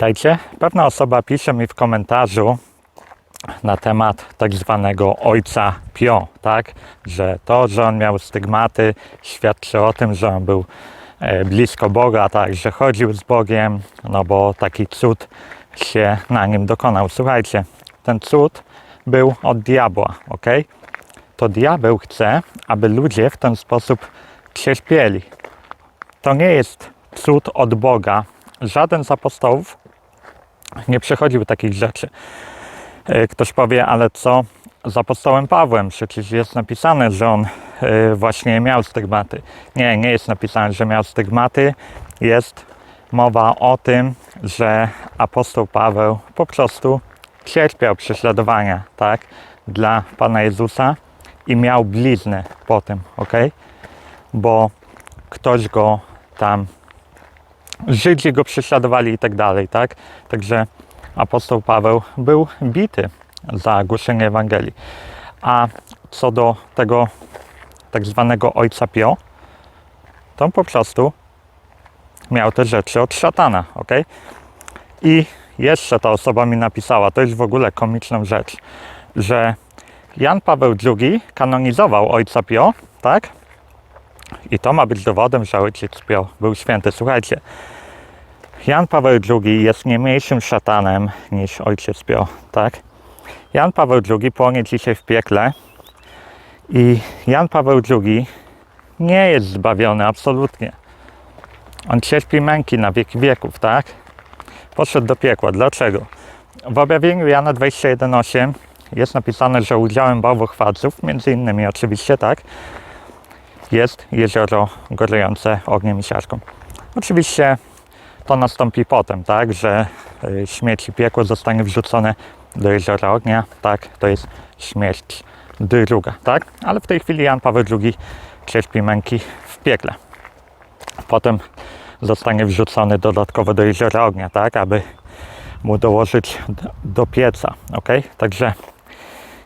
Witajcie. Pewna osoba pisze mi w komentarzu na temat tak zwanego ojca Pio, tak? Że to, że on miał stygmaty, świadczy o tym, że on był e, blisko Boga, tak? Że chodził z Bogiem, no bo taki cud się na nim dokonał. Słuchajcie, ten cud był od diabła, ok? To diabeł chce, aby ludzie w ten sposób cierpieli. To nie jest cud od Boga. Żaden z apostołów nie przechodził takich rzeczy. E, Ktoś powie, ale co z apostołem Pawłem? Przecież jest napisane, że on e, właśnie miał stygmaty. Nie, nie jest napisane, że miał stygmaty. Jest mowa o tym, że apostoł Paweł po prostu cierpiał prześladowania, tak, dla Pana Jezusa i miał bliznę po tym, ok? Bo ktoś go tam Żydzi go prześladowali i tak dalej, tak? Także apostoł Paweł był bity za głoszenie Ewangelii. A co do tego tak zwanego ojca Pio, to po prostu miał te rzeczy od szatana, ok? I jeszcze ta osoba mi napisała, to jest w ogóle komiczną rzecz, że Jan Paweł II kanonizował ojca Pio, tak? I to ma być dowodem, że ojciec Pio był święty. Słuchajcie, Jan Paweł II jest nie mniejszym szatanem niż ojciec Pio, tak? Jan Paweł II płonie dzisiaj w piekle i Jan Paweł II nie jest zbawiony absolutnie. On cierpi męki na wieki wieków, tak? Poszedł do piekła. Dlaczego? W objawieniu Jana 21.8 jest napisane, że udziałem bałwochwalców, między innymi oczywiście, tak? Jest jezioro gorejące ogniem i siarką. Oczywiście to nastąpi potem, tak, że y, śmieci piekło zostanie wrzucone do jeziora ognia, tak, to jest śmierć druga, tak, ale w tej chwili Jan Paweł II cierpi męki w piekle. Potem zostanie wrzucony dodatkowo do jeziora ognia, tak, aby mu dołożyć do pieca, ok, także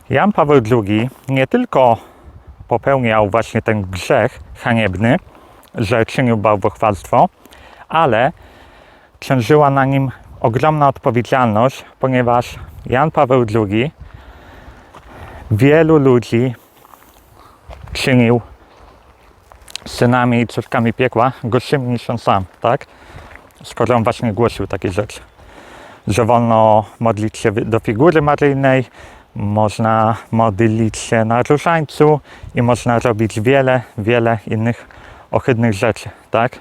Jan Paweł II nie tylko popełniał właśnie ten grzech haniebny, że czynił bałwochwalstwo, ale ciążyła na nim ogromna odpowiedzialność, ponieważ Jan Paweł II wielu ludzi czynił synami i córkami piekła gorszymi niż on sam, tak? Skoro on właśnie głosił takie rzeczy, że wolno modlić się do figury maryjnej, można modlić się na różańcu i można robić wiele, wiele innych ohydnych rzeczy, tak?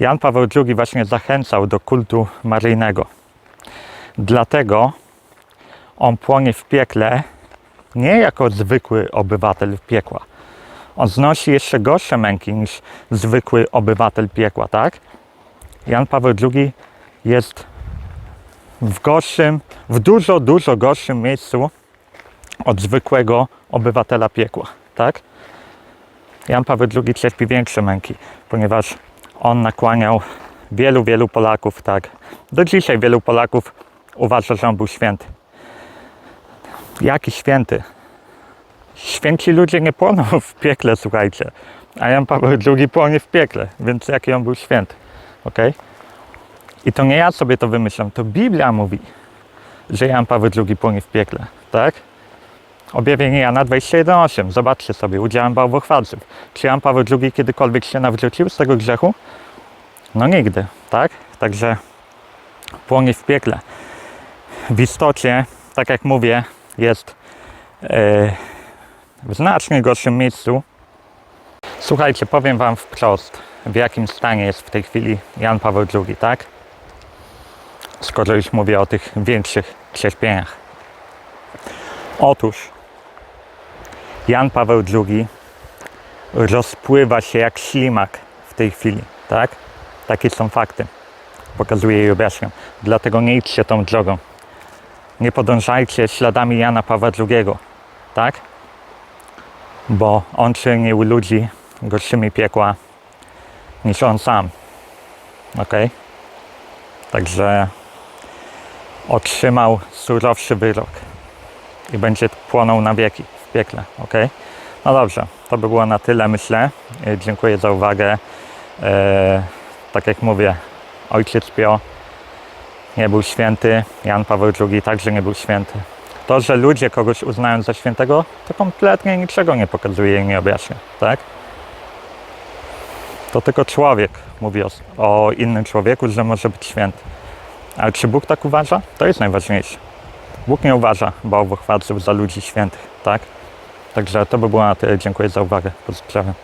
Jan Paweł II właśnie zachęcał do kultu maryjnego. Dlatego on płonie w piekle nie jako zwykły obywatel piekła. On znosi jeszcze gorsze męki niż zwykły obywatel piekła, tak? Jan Paweł II jest w gorszym, w dużo, dużo gorszym miejscu od zwykłego obywatela piekła, tak? Jan Paweł II cierpi większe męki, ponieważ on nakłaniał wielu, wielu Polaków, tak? Do dzisiaj wielu Polaków uważa, że on był święty. Jaki święty? Święci ludzie nie płoną w piekle, słuchajcie. A Jan Paweł II płonie w piekle, więc jaki on był święty, okej? I to nie ja sobie to wymyślam, to Biblia mówi, że Jan Paweł II płonie w piekle, tak? Objawienie Jana 21.8. Zobaczcie sobie, udziałem bałwochwalców. Czy Jan Paweł II kiedykolwiek się nawrócił z tego grzechu? No nigdy, tak? Także płonie w piekle. W istocie, tak jak mówię, jest e, w znacznie gorszym miejscu. Słuchajcie, powiem Wam wprost, w jakim stanie jest w tej chwili Jan Paweł II, tak? Skoro już mówię o tych większych cierpieniach. Otóż Jan Paweł II rozpływa się jak ślimak w tej chwili, tak? Takie są fakty. Pokazuję i objaśniam. Dlatego nie idźcie tą drogą. Nie podążajcie śladami Jana Pawła II, tak? Bo on czynił ludzi gorszymi piekła niż on sam. Ok? Także otrzymał surowszy wyrok i będzie płonął na wieki w piekle, ok? No dobrze, to by było na tyle, myślę. E, Dziękuję za uwagę. E, tak jak mówię, ojciec Pio nie był święty, Jan Paweł II także nie był święty. To, że ludzie kogoś uznają za świętego, to kompletnie niczego nie pokazuje i nie objaśnia, tak? To tylko człowiek mówi o, o innym człowieku, że może być święty. Ale czy Bóg tak uważa? To jest najważniejsze. Bóg nie uważa bałwochwalców za ludzi świętych, tak? Także to by było na tyle. Dziękuję za uwagę. Pozdrawiam.